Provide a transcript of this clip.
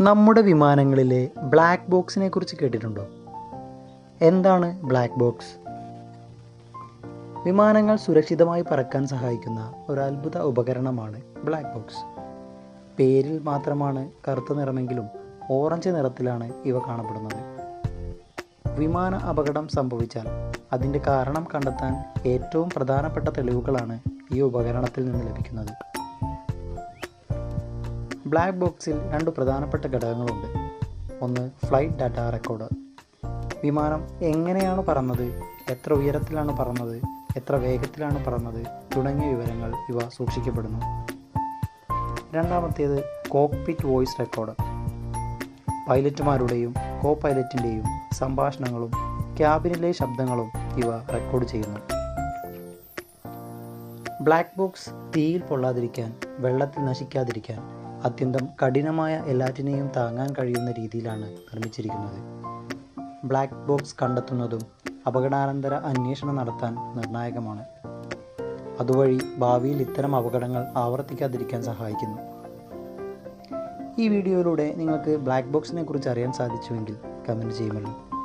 നമ്മുടെ വിമാനങ്ങളിലെ ബ്ലാക്ക് ബോക്സിനെ കുറിച്ച് കേട്ടിട്ടുണ്ടോ? എന്താണ് ബ്ലാക്ക് ബോക്സ് വിമാനങ്ങൾ സുരക്ഷിതമായി പറക്കാൻ സഹായിക്കുന്ന ഒരു അത്ഭുത ഉപകരണമാണ് ബ്ലാക്ക് ബോക്സ് പേരിൽ മാത്രമാണ് കറുത്ത നിറമെങ്കിലും ഓറഞ്ച് നിറത്തിലാണ് ഇവ കാണപ്പെടുന്നത്. വിമാന അപകടം സംഭവിച്ചാൽ അതിന്റെ കാരണം കണ്ടെത്താൻ ഏറ്റവും പ്രധാനപ്പെട്ട തെളിവുകളാണ് ഈ ഉപകരണത്തിൽ നിന്ന് ലഭിക്കുന്നത്. ബ്ലാക്ക് ബോക്സിൽ രണ്ട് പ്രധാനപ്പെട്ട ഘടകങ്ങളുണ്ട്. ഒന്ന് ഫ്ലൈറ്റ് ഡാറ്റ റെക്കോർഡർ വിമാനം എങ്ങനെയാണ് പറന്നത്? എത്ര ഉയരത്തിലാണ് പറന്നത്? എത്ര വേഗത്തിലാണ് പറന്നത്? തുടങ്ങിയ വിവരങ്ങൾ ഇവ സൂക്ഷിക്കപ്പെടുന്നു. രണ്ടാമത്തേത് കോക്പിറ്റ് വോയിസ് റെക്കോർഡർ പൈലറ്റുമാരുടെയും കോ പൈലറ്റിന്റെയും സംഭാഷണങ്ങളും ക്യാബിനിലെ ശബ്ദങ്ങളും ഇവ റെക്കോർഡ് ചെയ്യുന്നു. ബ്ലാക്ക് ബോക്സ് തീയിൽ പൊള്ളാതിരിക്കാൻ വെള്ളത്തിൽ നശിക്കാതിരിക്കാൻ അത്യന്തം കഠിനമായ എല്ലാറ്റിനെയും താങ്ങാൻ കഴിയുന്ന രീതിയിലാണ് നിർമ്മിച്ചിരിക്കുന്നത്. ബ്ലാക്ക് ബോക്സ് കണ്ടെത്തുന്നതും അപകടാനന്തര അന്വേഷണം നടത്താൻ നിർണായകമാണ്. അതുവഴി ഭാവിയിൽ ഇത്തരം അപകടങ്ങൾ ആവർത്തിക്കാതിരിക്കാൻ സഹായിക്കുന്നു. ഈ വീഡിയോയിലൂടെ നിങ്ങൾക്ക് ബ്ലാക്ക് ബോക്സിനെ കുറിച്ച് അറിയാൻ സാധിച്ചുവെങ്കിൽ കമന്റ് ചെയ്യുമല്ലോ.